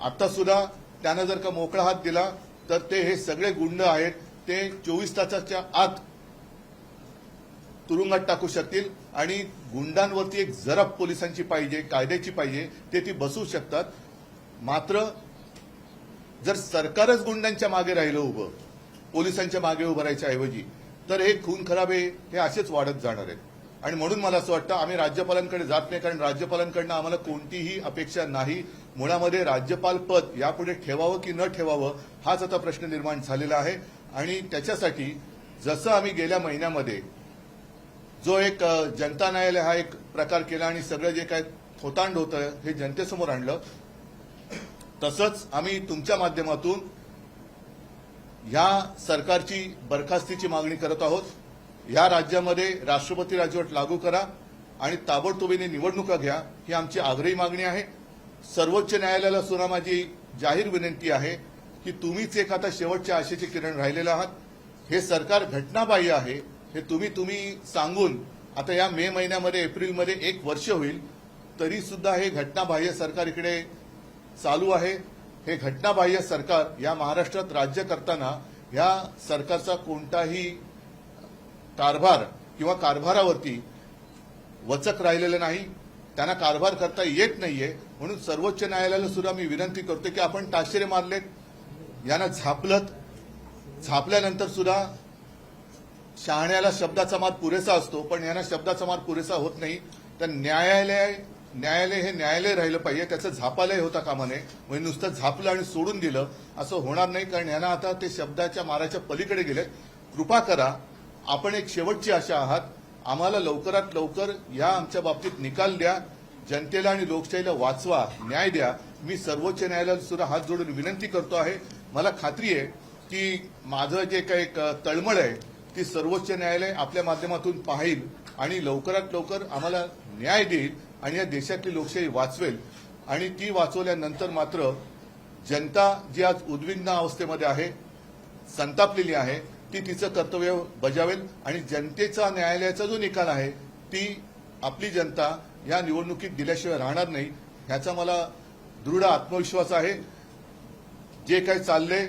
आता सुद्धा त्यानं जर का मोकळा हात दिला तर ते हे सगळे गुंड आहेत ते चोवीस तासाच्या आत तुरुंगात टाकू शकतील आणि गुंडांवरती एक जरब पोलिसांची पाहिजे कायद्याची पाहिजे ते ती बसू शकतात. मात्र जर सरकारच गुंडांच्या मागे राहिलं उभं पोलिसांच्या मागे उभं राहायच्या ऐवजी तर हे खून खराबे हे असेच वाढत जाणार आहेत. आणि म्हणून मला असं वाटतं आम्ही राज्यपालांकडे जात नाही कारण राज्यपालांकडनं आम्हाला कोणतीही अपेक्षा नाही. मुळामध्ये राज्यपाल पद यापुढे ठेवावं की न ठेवावं हाच आता प्रश्न निर्माण झालेला आहे. आणि त्याच्यासाठी जसं आम्ही गेल्या महिन्यामध्ये जो एक जनता न्यायालय हा एक प्रकार केला आणि सगळं जे काय थोतांड होतं हे जनतेसमोर आणलं तसंच आम्ही तुमच्या माध्यमातून या सरकारची बरखास्तीची मागणी करत आहोत. या राज्यामध्ये राष्ट्रपती राजवट लागू करा आणि ताबडतोबीने निवडणुका घ्या ही आमची आग्रही मागणी आहे. सर्वोच्च न्यायालयाला सुद्धा माझी जाहीर विनंती आहे की तुम्हीच एक आता शेवटच्या आशेचे किरण राहिलेलं आहात. हे सरकार घटनाबाह्य आहे. हे तुम्ही तुम्ही सांगून आता या मे महिन्यामध्ये एप्रिलमध्ये एक वर्ष होईल तरी सुद्धा हे घटनाबाह्य सरकार इकडे चालू आहे. हे घटनाबाह्य सरकार या महाराष्ट्रात राज्य करताना या सरकारचा कोणताही कारभार किंवा कारभारावरती वचक राहिलेलं नाही त्यांना कारभार करता येत नाहीये. म्हणून सर्वोच्च न्यायालयाला सुद्धा मी विनंती करतो की आपण ताशेरे मारलेत. यांना झापलत. झापल्यानंतर सुद्धा शहाण्याला शब्दाचा मार पुरेसा असतो पण यांना शब्दाचा मार पुरेसा होत नाही. तर न्यायालय न्यायालय हे न्यायालय राहिलं पाहिजे. त्याचं झापालय होता कामा नये म्हणजे नुसतं झापलं आणि सोडून दिलं असं होणार नाही कारण यांना आता ते शब्दाच्या माराच्या पलीकडे गेलेत. कृपा करा. आपण एक शेवटची आशा आहात. आम्हाला लवकरात लवकर या आमच्या बाबतीत निकाल द्या. जनतेला आणि लोकशाहीला वाचवा न्याय द्या. मी सर्वोच्च न्यायालयाला सुद्धा हात जोडून विनंती करतो आहे. मला खात्री आहे की माझं जे काही तळमळ आहे ती सर्वोच्च न्यायालय आपल्या माध्यमातून पाहिल आणि लवकरात लवकर आम्हाला न्याय देईल आणि या देशातली लोकशाही वाचवेल. आणि ती वाचवल्यानंतर मात्र जनता जी आज उद्विग्न अवस्थेमध्ये आहे संतापलेली आहे ती तिचं कर्तव्य बजावेल आणि जनतेचा न्यायालयाचा जो निकाल आहे ती आपली जनता या निवडणुकीत दिल्याशिवाय राहणार नाही ह्याचा मला दृढ आत्मविश्वास आहे. जे काही चाललंय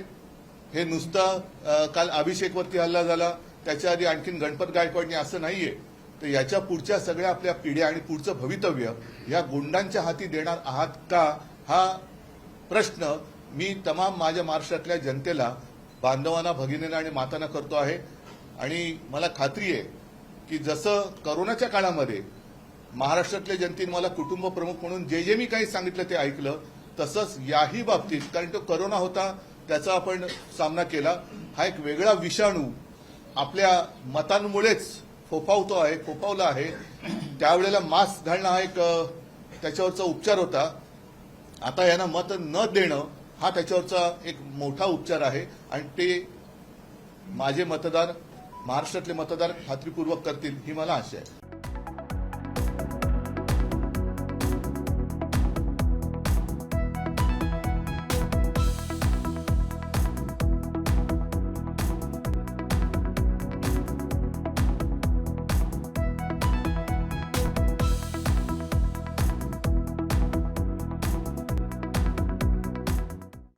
हे नुसतं काल अभिषेकवरती हल्ला झाला त्याच्या आधी आणखीन गणपत गायकवाडनी असं नाहीये. तर याच्या पुढच्या सगळ्या आपल्या पिढ्या आणि पुढचं भवितव्य या गुंडांच्या हाती देणार आहात का हा प्रश्न मी तमाम माझ्या महाराष्ट्रातल्या जनतेला बांधवांना भगिनींना आणि मातांना करतो आहे. आणि मला खात्री आहे की जसं करोनाच्या काळामध्ये महाराष्ट्रातल्या जनतेने मला कुटुंब प्रमुख म्हणून जे जे मी काही सांगितलं ते ऐकलं तसंच याही बाबतीत कारण तो करोना होता त्याचा आपण सामना केला. हा एक वेगळा विषाणू आपल्या मतांमुळेच फोफावतो आहे फोफावला आहे. त्यावेळेला मास्क घालणं हा एक त्याच्यावरचा उपचार होता. आता यांना मत न देणं हा त्याच्यावरचा एक मोठा उपचार आहे आणि ते माझे मतदार महाराष्ट्रातले मतदार खात्रीपूर्वक करतील ही मला आशा आहे.